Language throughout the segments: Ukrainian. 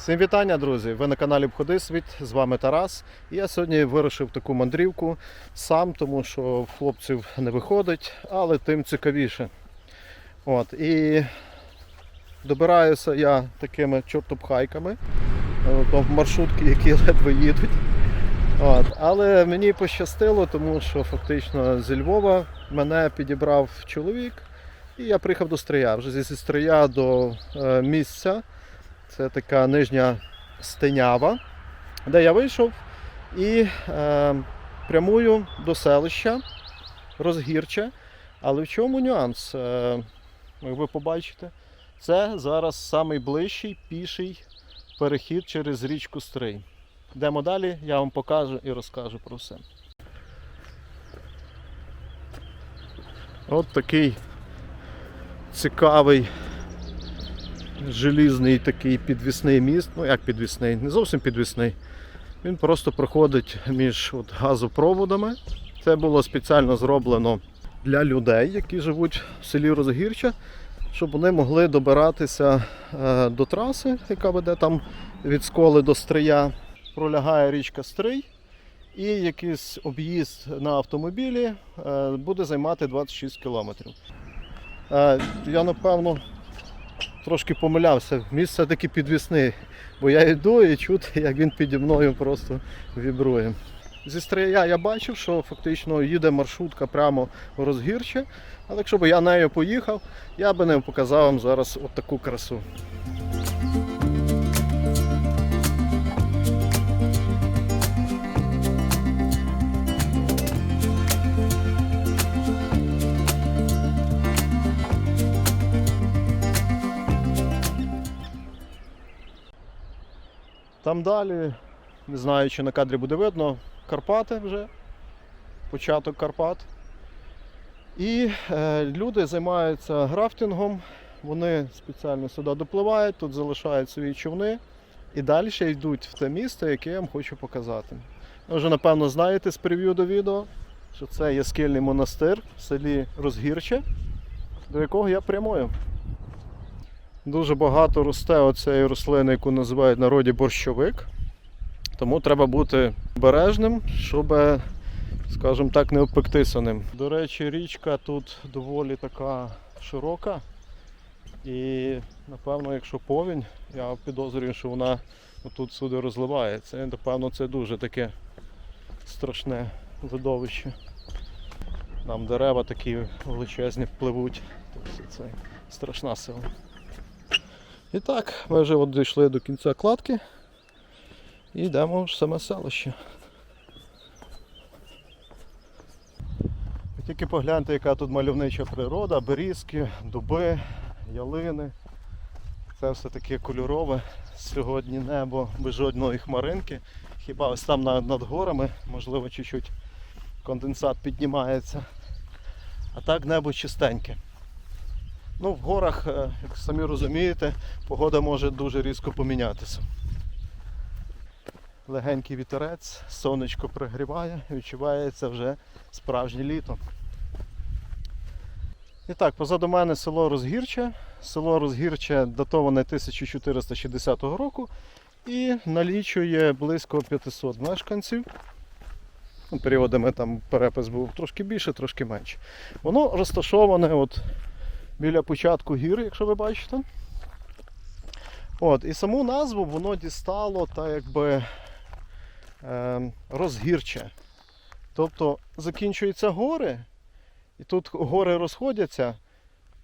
Всім вітання, друзі! Ви на каналі Обходи Світ. З вами Тарас. Я сьогодні вирушив таку мандрівку сам, тому що в хлопців не виходить, але тим цікавіше. От, і добираюся я такими чортопхайками, то маршрутки, які ледве їдуть. От, але мені пощастило, тому що фактично зі Львова мене підібрав чоловік, і я приїхав до Стрия. Вже зі Стрия до е, місця. Це така нижня стенява, де я вийшов і е, прямую до селища Розгірче. Але в чому нюанс? Е, як ви побачите, це зараз найближчий піший перехід через річку Стрий. Йдемо далі, я вам покажу і розкажу про все. От такий цікавий желізний такий підвісний міст. Ну як підвісний, не зовсім підвісний. Він просто проходить між от, газопроводами. Це було спеціально зроблено для людей, які живуть в селі Розгірча, щоб вони могли добиратися е, до траси, яка веде там від сколи до стрия. Пролягає річка Стрий. І якийсь об'їзд на автомобілі е, буде займати 26 кілометрів. Е, Я напевно трошки помилявся. Міст все-таки підвісний, бо я йду і чути, як він піді мною просто вібрує. Зі стрия я бачив, що фактично їде маршрутка прямо в розгірче, але якщо б я нею поїхав, я би не показав вам зараз от таку красу. Там далі, не знаю, чи на кадрі буде видно, Карпати вже, початок Карпат. І е, люди займаються графтингом, вони спеціально сюди допливають, тут залишають свої човни і далі йдуть в те місце, яке я вам хочу показати. Ви вже напевно знаєте з прев'ю до відео, що це є скельний монастир в селі Розгірче, до якого я прямую. Дуже багато росте оцієї рослини, яку називають в народі борщовик. Тому треба бути обережним, щоб, скажімо так, не обпектися ним. До речі, річка тут доволі така широка. І напевно, якщо повінь, я підозрюю, що вона тут сюди розливається. І, напевно, це дуже таке страшне видовище. Там дерева такі величезні пливуть. Тобто це страшна сила. І так, ми вже от дійшли до кінця кладки і йдемо в саме селище. Тільки погляньте, яка тут мальовнича природа, берізки, дуби, ялини. Це все таке кольорове. Сьогодні небо без жодної хмаринки. Хіба ось там над, горами, можливо, чуть-чуть конденсат піднімається. А так небо чистеньке. Ну, в горах, е, як самі розумієте, погода може дуже різко помінятися. Легенький вітерець, сонечко пригріває, відчувається вже справжнє літо. І так, позаду мене село Розгірче. Село Розгірче датоване 1460 року і налічує близько 500 мешканців. Ну, Періодами там перепис був трошки більше, трошки менше. Воно розташоване от біля початку гір, якщо ви бачите. От, І саму назву воно дістало так якби е, розгірче. Тобто закінчуються гори, і тут гори розходяться,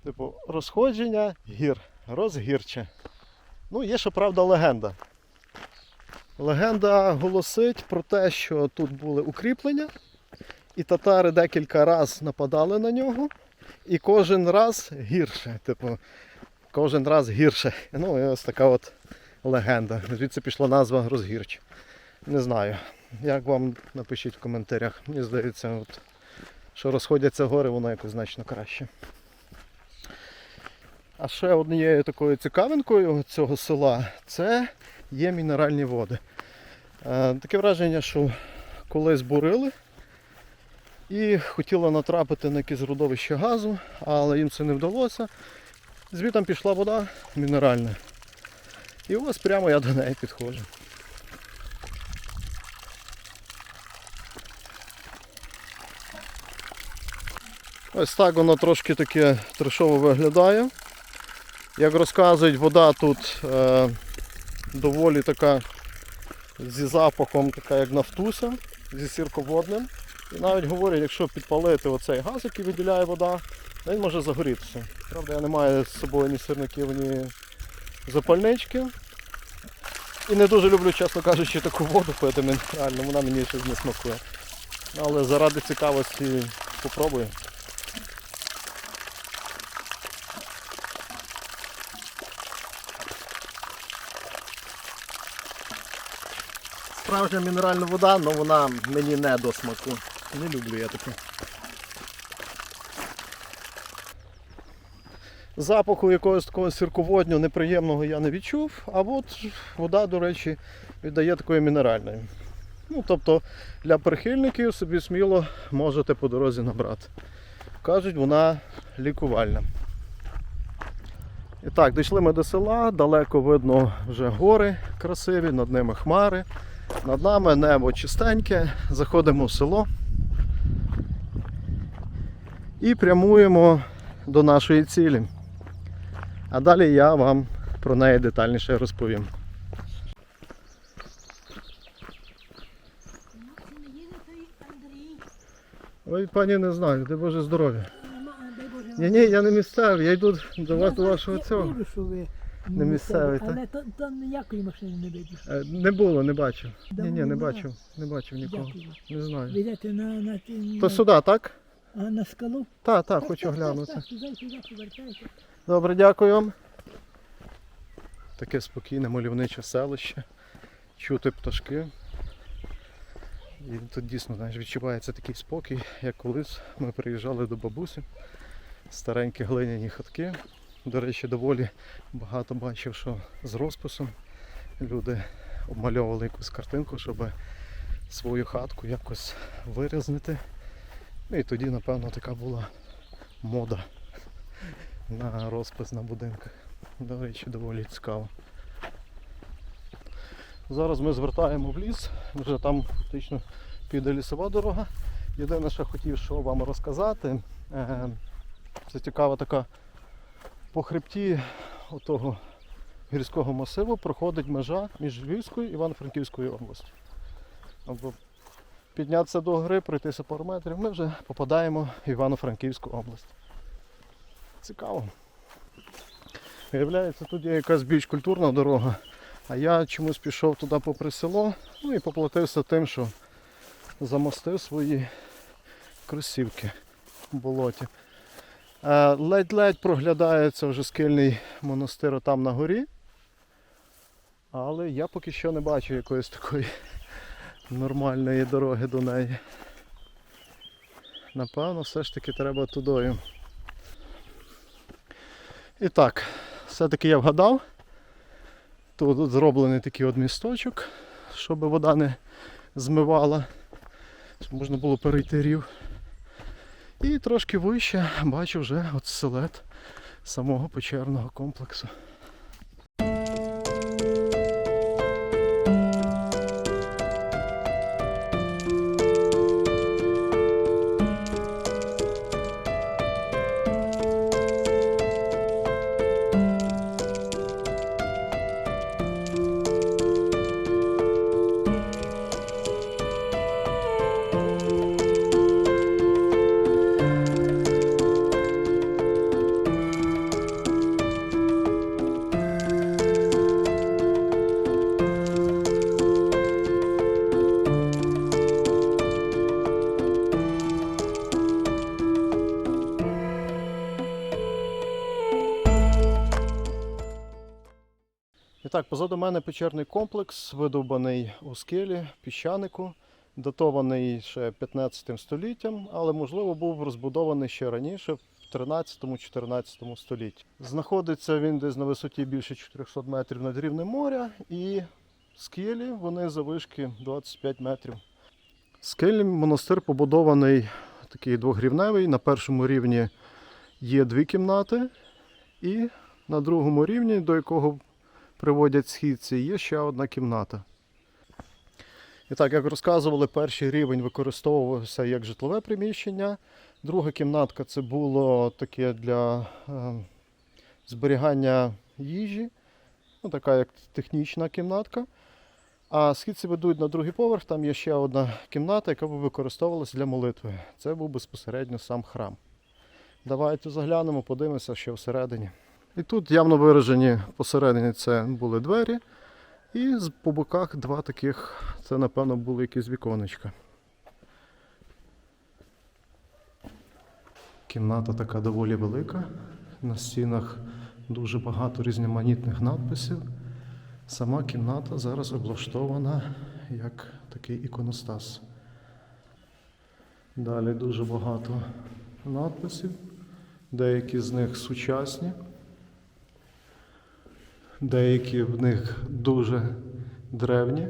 типу розходження гір, розгірче. Ну, є ще правда легенда. Легенда голосить про те, що тут були укріплення, і татари декілька разів нападали на нього. І кожен раз гірше. Типу, кожен раз гірше. Ну, і ось така от легенда. Звідси пішла назва розгірч. Не знаю. Як вам напишіть в коментарях. Мені здається, от, що розходяться гори, воно якось значно краще. А ще однією такою цікавинкою цього села це є мінеральні води. Е, таке враження, що колись бурили і хотіла натрапити на якесь родовище газу, але їм це не вдалося. Звідти пішла вода мінеральна. І ось прямо я до неї підходжу. Ось так воно трошки таке трешово виглядає. Як розказують, вода тут е, доволі така зі запахом, така як нафтуся, зі сірководним. І навіть говорять, якщо підпалити оцей газ, який виділяє вода, він може загорітися. Правда, я не маю з собою ні сирників, ні запальнички. І не дуже люблю, чесно кажучи, таку воду пити мінеральну, вона мені щось не смакує. Але заради цікавості попробую. Справжня мінеральна вода, але вона мені не до смаку. Не люблю я таке. Запаху якогось такого сірководнього неприємного я не відчув, а от вода, до речі, віддає такої мінеральної. Ну, тобто для прихильників собі сміло можете по дорозі набрати. Кажуть, вона лікувальна. І так, дійшли ми до села, далеко видно вже гори красиві, над ними хмари. Над нами небо чистеньке, заходимо в село і прямуємо до нашої цілі. А далі я вам про неї детальніше розповім. Ой, пані, не знаю, де Боже здоров'я. Дай. Ні, ні, я не місцевий, я йду до вас, до вашого цього. Не місцевий, та? Але то ніякої машини не видно. Е, Не було, не бачив. Ні, ні, не бачив. Не бачив нікого. Не знаю. То сюди, так? А, на скалу? Так, так, Так, хочу так, глянути. Так, так, сюди. Добре, дякую вам. Таке спокійне мальовниче селище. Чути пташки. І тут дійсно знаєш, відчувається такий спокій, як колись ми приїжджали до бабусі. Старенькі глиняні хатки. До речі, доволі багато бачив, що з розписом люди обмальовували якусь картинку, щоб свою хатку якось вирізнити. І тоді, напевно, така була мода на розпис на будинках. До речі, доволі цікаво. Зараз ми звертаємо в ліс, вже там фактично піде лісова дорога. Єдине, що хотів що вам розказати, е, це цікава така по хребті отого гірського масиву проходить межа між Львівською і Івано-Франківською областю. Піднятися до гори, пройтися пару метрів, ми вже попадаємо в Івано-Франківську область. Цікаво. Виявляється, тут є якась більш культурна дорога, а я чомусь пішов туди попри село, ну і поплатився тим, що замостив свої кросівки в болоті. Е, Ледь-ледь проглядається вже скельний монастир там на горі. Але я поки що не бачу якоїсь такої нормальної дороги до неї. Напевно, все ж таки треба тудою. І так, все-таки я вгадав. Тут зроблений такий от місточок, щоб вода не змивала, щоб можна було перейти рів. І трошки вище бачу вже от силет самого печерного комплексу. Позаду мене печерний комплекс, видовбаний у скелі, піщанику, датований ще 15 століттям, але можливо був розбудований ще раніше, в 13-14 столітті. Знаходиться він десь на висоті більше 400 метрів над рівнем моря, і скелі вони завишки 25 метрів. Скельний монастир побудований такий двогрівневий. На першому рівні є дві кімнати, і на другому рівні, до якого приводять східці. Є ще одна кімната. І так, як розказували, перший рівень використовувався як житлове приміщення. Друга кімнатка це було таке для е, зберігання їжі, ну, така як технічна кімнатка. А східці ведуть на другий поверх, там є ще одна кімната, яка використовувалася для молитви. Це був безпосередньо сам храм. Давайте заглянемо, подивимося, що всередині. І тут явно виражені посередині це були двері, і по боках два таких, це напевно були якісь віконечка. Кімната така доволі велика. На стінах дуже багато різноманітних надписів. Сама кімната зараз облаштована як такий іконостас. Далі дуже багато надписів. Деякі з них сучасні, деякі в них дуже древні.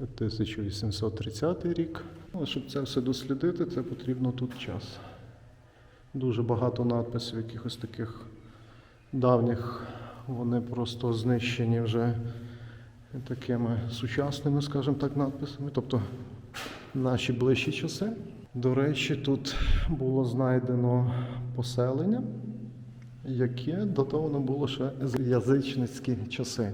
1830 рік. Ну, щоб це все дослідити, це потрібно тут час. Дуже багато надписів якихось таких давніх. Вони просто знищені вже такими сучасними, скажімо так, надписами. Тобто наші ближчі часи. До речі, тут було знайдено поселення, яке датовано було ще з язичницькі часи.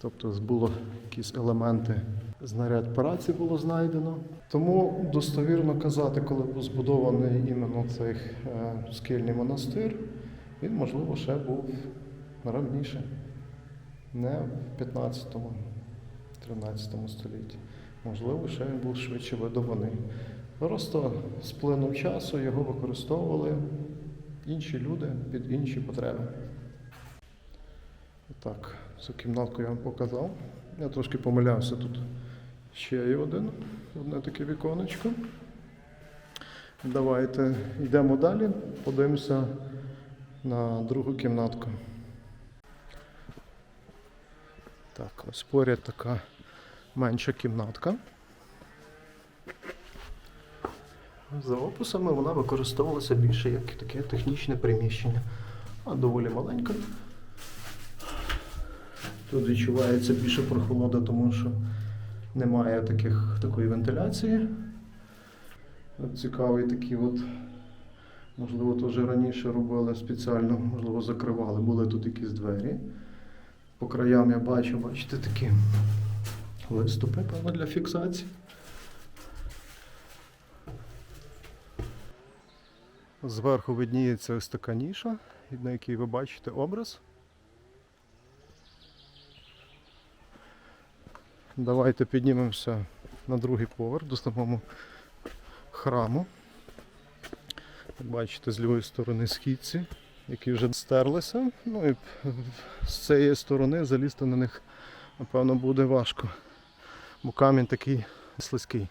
Тобто було якісь елементи знаряд праці було знайдено. Тому достовірно казати, коли був збудований іменно цей е, скельний монастир, він, можливо, ще був раніше, не в 15-13 столітті. Можливо, ще він був швидше видобаний. Просто з плином часу його використовували інші люди під інші потреби. Так, цю кімнатку я вам показав. Я трошки помилявся тут. Ще є один, одне таке віконечко. Давайте йдемо далі, подивимося на другу кімнатку. Так, ось поряд така менша кімнатка. За описами вона використовувалася більше як таке технічне приміщення, а доволі маленька. Тут відчувається більше прохолода, тому що немає таких, такої вентиляції. От цікавий такий от, можливо, теж раніше робили спеціально, можливо, закривали. Були тут якісь двері. По краям я бачу, бачите, такі виступи, певно, для фіксації. Зверху видніється ось така ніша, на якій ви бачите образ. Давайте піднімемося на другий поверх до самого храму. Бачите, з лівої сторони східці, які вже стерлися. Ну і з цієї сторони залізти на них, напевно, буде важко. Бо камінь такий слизький.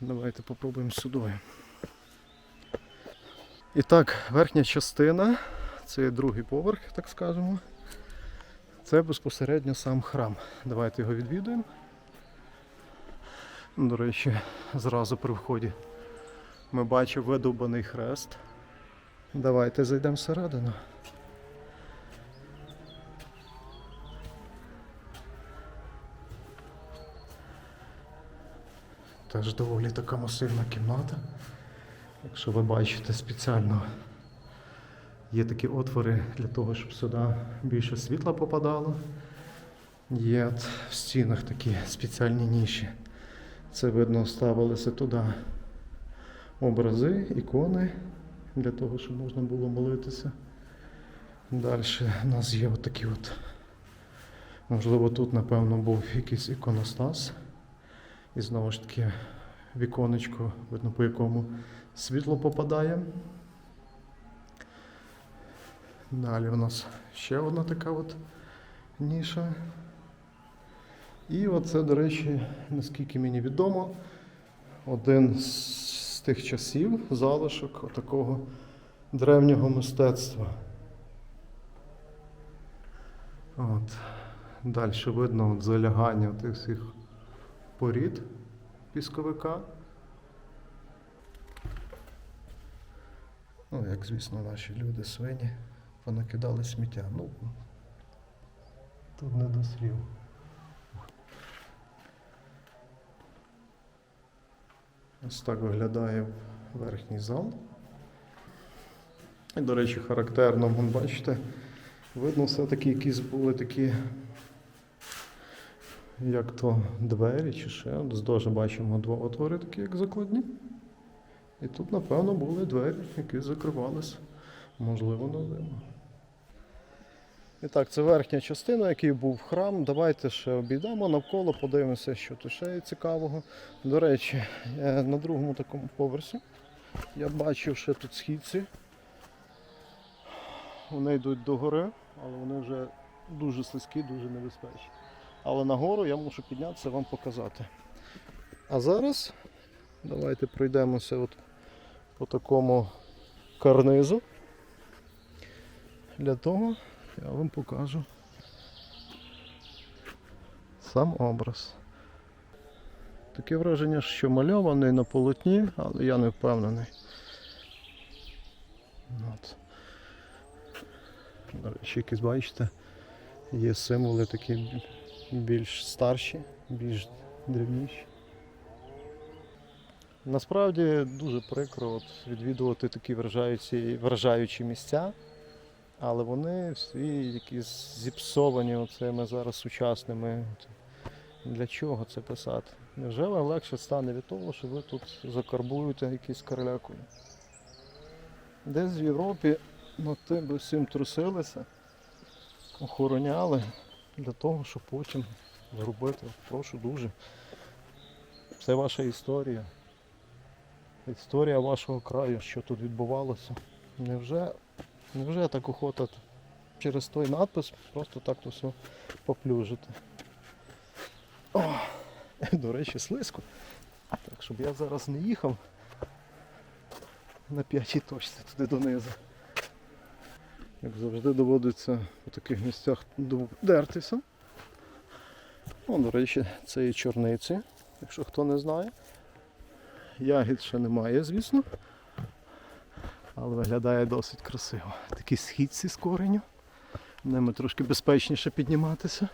Давайте попробуємо сюди. І так, верхня частина, це другий поверх, так скажемо. Це безпосередньо сам храм. Давайте його відвідуємо. До речі, зразу при вході ми бачимо видовбаний хрест. Давайте зайдемо всередину. Теж доволі така масивна кімната. Якщо ви бачите спеціально є такі отвори для того, щоб сюди більше світла попадало. Є в стінах такі спеціальні ніші. Це видно ставилися туди образи, ікони для того, щоб можна було молитися. Далі у нас є отакі от. Можливо, тут, напевно, був якийсь іконостас. І знову ж таки віконечко, видно, по якому світло попадає. Далі у нас ще одна така от ніша. І оце, до речі, наскільки мені відомо, один з тих часів залишок такого древнього мистецтва. От. Далі видно от залягання тих всіх порід пісковика. Ну, як звісно, наші люди свині понакидали сміття. Ну, Тут не досрів. Ось так виглядає верхній зал. І, до речі, характерно, бачите, видно, все-таки якісь були такі, як то двері чи ще. Здовж бачимо два отвори, такі, як закладні. І тут, напевно, були двері, які закривалися. Можливо, на зиму. І так, це верхня частина, який був храм. Давайте ще обійдемо навколо, подивимося, що тут ще є цікавого. До речі, е, на другому такому поверсі я бачив ще тут східці. Вони йдуть до гори, але вони вже дуже слизькі, дуже небезпечні. Але нагору я мушу піднятися вам показати. А зараз давайте пройдемося от по такому карнизу. Для того я вам покажу сам образ. Таке враження, що мальований на полотні, але я не впевнений. От. До речі, якісь бачите, є символи такі більш старші, більш древніші. Насправді дуже прикро от, відвідувати такі вражаючі, вражаючі місця, але вони всі якісь зіпсовані оцими зараз сучасними. Для чого це писати? Невже вам легше стане від того, що ви тут закарбуєте якісь карлякою? Десь в Європі над тим всім трусилися, охороняли для того, щоб потім зробити. Прошу дуже. Це ваша історія. Історія вашого краю, що тут відбувалося. Невже, невже так охота через той надпис просто так то все поплюжити? О, до речі, слизько. Так, щоб я зараз не їхав на п'ятій точці туди донизу. Як завжди доводиться у таких місцях дертися. О, до речі, це і чорниці, якщо хто не знає. Ягід ще немає, звісно. Але виглядає досить красиво. Такі східці з кореню. Ними трошки безпечніше підніматися.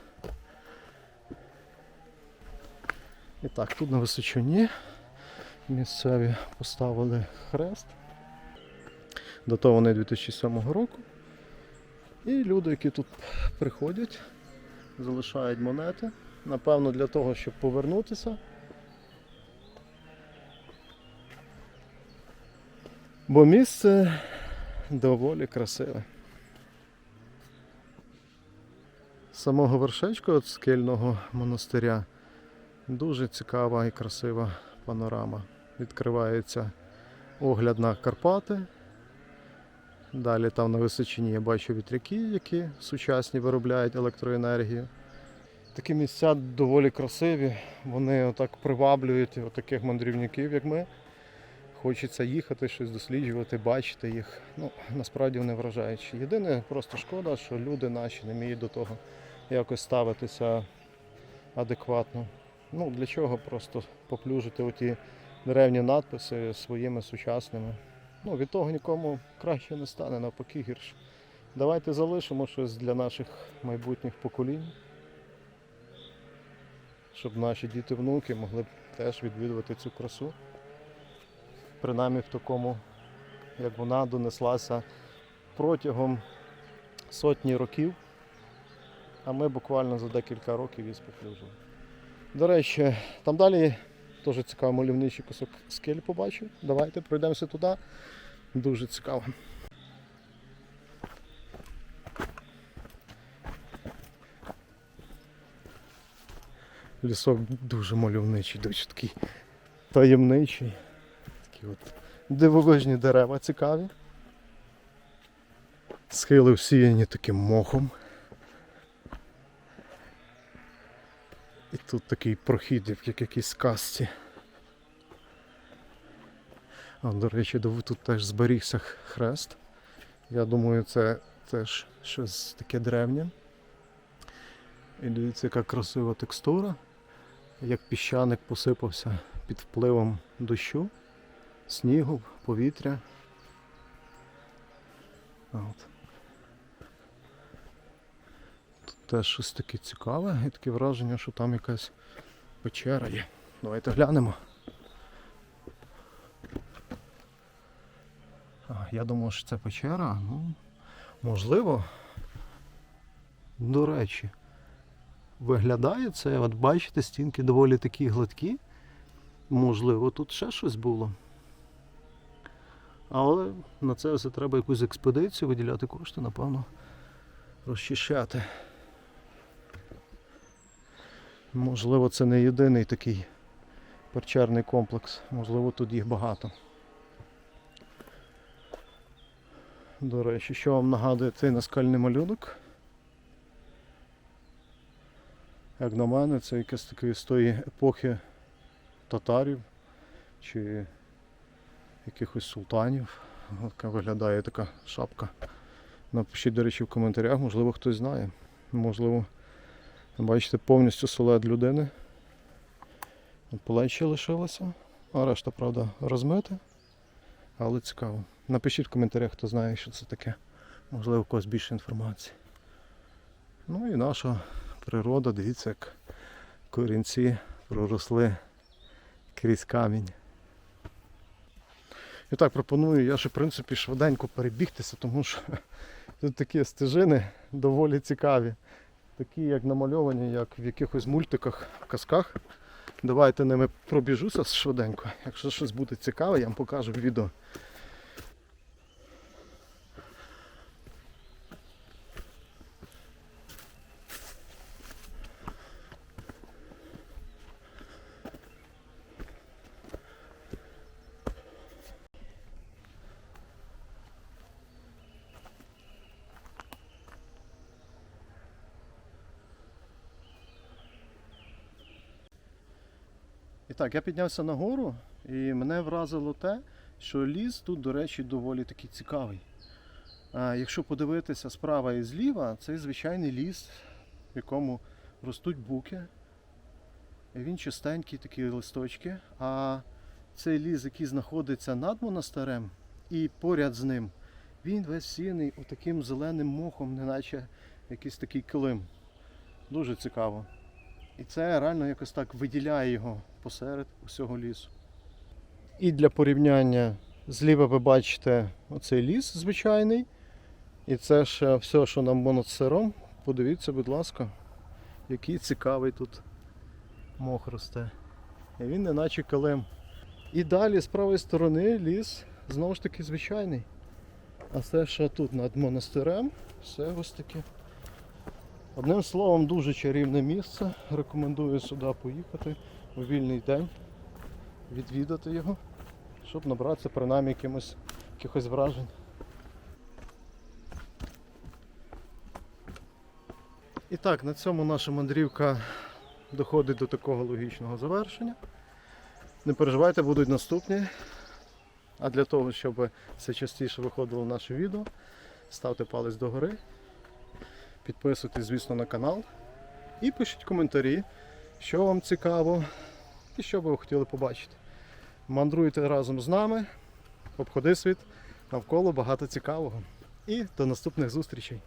І так, тут на височині місцеві поставили хрест. Датований 2007 року. І люди, які тут приходять, залишають монети. Напевно, для того, щоб повернутися. Бо місце доволі красиве. З самого вершечка от скельного монастиря дуже цікава і красива панорама. Відкривається огляд на Карпати. Далі там на височині я бачу вітряки, які сучасні виробляють електроенергію. Такі місця доволі красиві, вони отак приваблюють таких мандрівників, як ми. Хочеться їхати, щось досліджувати, бачити їх. Ну, насправді вони вражаючі. Єдине, просто шкода, що люди наші не вміють до того якось ставитися адекватно. Ну, для чого просто поплюжити оті деревні надписи своїми сучасними. Ну, від того нікому краще не стане, навпаки гірше. Давайте залишимо щось для наших майбутніх поколінь, щоб наші діти-внуки могли б теж відвідувати цю красу. Принаймні в такому, як вона донеслася протягом сотні років, а ми буквально за декілька років її споплюжили. До речі, там далі теж цікавий мальовничий кусок скель побачив. Давайте пройдемося туди. Дуже цікаво. Лісок дуже мальовничий, дуже такий таємничий. Такі от дивовижні дерева цікаві. Схили всіяні таким мохом. І тут такий прохід, як якійсь казці. А, до речі, тут теж зберігся хрест. Я думаю, це теж щось таке древнє. І дивіться, яка красива текстура, як піщаник посипався під впливом дощу, снігу, повітря. От. Тут теж щось таке цікаве, і таке враження, що там якась печера є. Давайте глянемо. А, я думав, що це печера. Ну, можливо. До речі, виглядає це, от бачите, стінки доволі такі гладкі. Можливо, тут ще щось було. Але на це все треба якусь експедицію, виділяти кошти, напевно, розчищати. Можливо, це не єдиний такий печерний комплекс. Можливо, тут їх багато. До речі, що вам нагадує цей наскальний малюнок? Як на мене, це якесь таке з тої епохи татарів чи якихось султанів. Яка виглядає така шапка. Напишіть, до речі, в коментарях, можливо, хтось знає. Можливо, бачите, повністю силует людини. Плечі лишилося, а решта, правда, розмита. Але цікаво. Напишіть в коментарях, хто знає, що це таке. Можливо, у когось більше інформації. Ну і наша природа, дивіться, як корінці проросли крізь камінь. І так пропоную я ще в принципі швиденько перебігтися, тому що тут такі стежини доволі цікаві. Такі як намальовані, як в якихось мультиках, казках. Давайте ними пробіжуся швиденько. Якщо щось буде цікаве, я вам покажу в відео. Так, я піднявся на гору і мене вразило те, що ліс тут, до речі, доволі такий цікавий. А, якщо подивитися справа і зліва, це звичайний ліс, в якому ростуть буки. І Він чистенький, такі листочки. А цей ліс, який знаходиться над монастирем і поряд з ним, він весь сіний отаким зеленим мохом, неначе якийсь такий килим. Дуже цікаво. І це реально якось так виділяє його посеред усього лісу. І для порівняння зліва ви бачите оцей ліс звичайний. І це ще все, що нам монастиром. Подивіться, будь ласка, який цікавий тут мох росте. І він неначе килим. І далі з правої сторони ліс знову ж таки звичайний. А все, що тут над монастирем, все ось таке. Одним словом, дуже чарівне місце. Рекомендую сюди поїхати у вільний день, відвідати його, щоб набратися принаймні якимось, якихось вражень. І так, на цьому наша мандрівка доходить до такого логічного завершення. Не переживайте, будуть наступні. А для того, щоб все частіше виходило наше відео, ставте палець догори. Підписуйтесь, звісно, на канал і пишіть коментарі, що вам цікаво і що би ви хотіли побачити. Мандруйте разом з нами, обходи світ, навколо багато цікавого. І до наступних зустрічей!